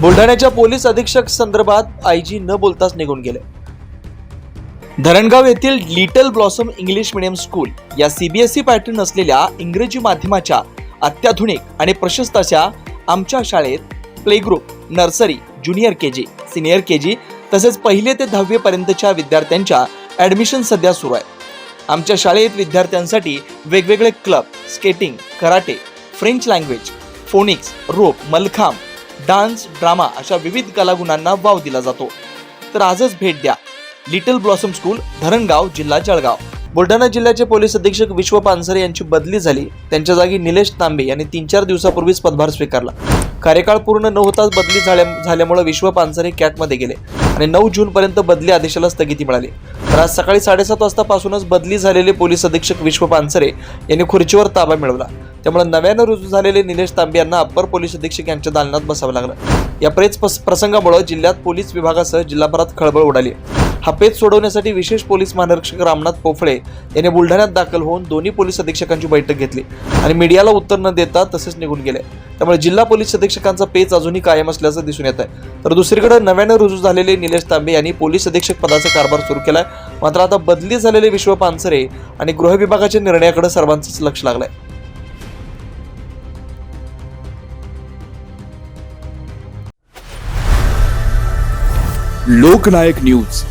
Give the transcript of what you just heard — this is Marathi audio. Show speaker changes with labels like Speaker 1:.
Speaker 1: बुलढाण्याच्या पोलीस अधीक्षक संदर्भात आयजी न बोलताच निघून गेले. धरणगाव येथील little blossom English medium school या सीबीएसई पॅटर्न असलेल्या इंग्रजी माध्यमाच्या अत्याधुनिक आणि प्रशस्त अशा आमच्या शाळेत play group nursery junior K G senior K G तसेच पहिले ते दहावीपर्यंतच्या विद्यार्थ्यांच्या ॲडमिशन सध्या सुरू आहे. आमच्या शाळेत विद्यार्थ्यांसाठी वेगवेगळे club skating karate French language phonics rope mallakhamb dance drama अशा विविध कलागुणांना वाव दिला जातो. तर आजच भेट द्या. लिटल ब्लॉसम स्कूल धरणगाव जिल्हा जळगाव. बुलढाणा जिल्ह्याचे पोलीस अधीक्षक विश्व पानसरे यांची बदली झाली. त्यांच्या जागी निलेश तांबे यांनी तीन चार दिवसापूर्वीच पदभार स्वीकारला. कार्यकाळ पूर्ण न होताच बदली झाल्या झाल्यामुळे विश्व पानसरे कॅटमध्ये गेले. आणि नऊ जून पर्यंत बदली आदेशाला स्थगिती मिळाली. तर आज सकाळी साडेसात वाजतापासूनच बदली झालेले पोलीस अधीक्षक विश्व पानसरे यांनी खुर्चीवर ताबा मिळवला. त्यामुळे नव्यानं रुजू झालेले निलेश तांबे यांना अप्पर पोलीस अधीक्षक यांच्या दालनात बसावं लागलं. या प्रेस पस- प्रसंगामुळे जिल्ह्यात पोलीस विभागासह जिल्हाभरात खळबळ उडाली. हा पेच सोडवण्यासाठी विशेष पोलीस महानिरीक्षक रामनाथ पोफळे यांनी बुलढाण्यात दाखल होऊन दोन्ही पोलीस अधीक्षकांची बैठक घेतली आणि मीडियाला उत्तर न देता तसेच निघून गेले. त्यामुळे जिल्हा पोलीस अधीक्षकांचा पेच अजूनही कायम असल्याचं दिसून येत आहे तर दुसरीकडे नव्यानं रुजू झालेले निलेश तांबे यांनी पोलीस अधीक्षक पदाचा कारभार सुरू केलाय. मात्र आता बदली झालेले विश्व पानसरे आणि गृह विभागाच्या निर्णयाकडे सर्वांचंच लक्ष लागलंय.
Speaker 2: लोकनायक न्यूज.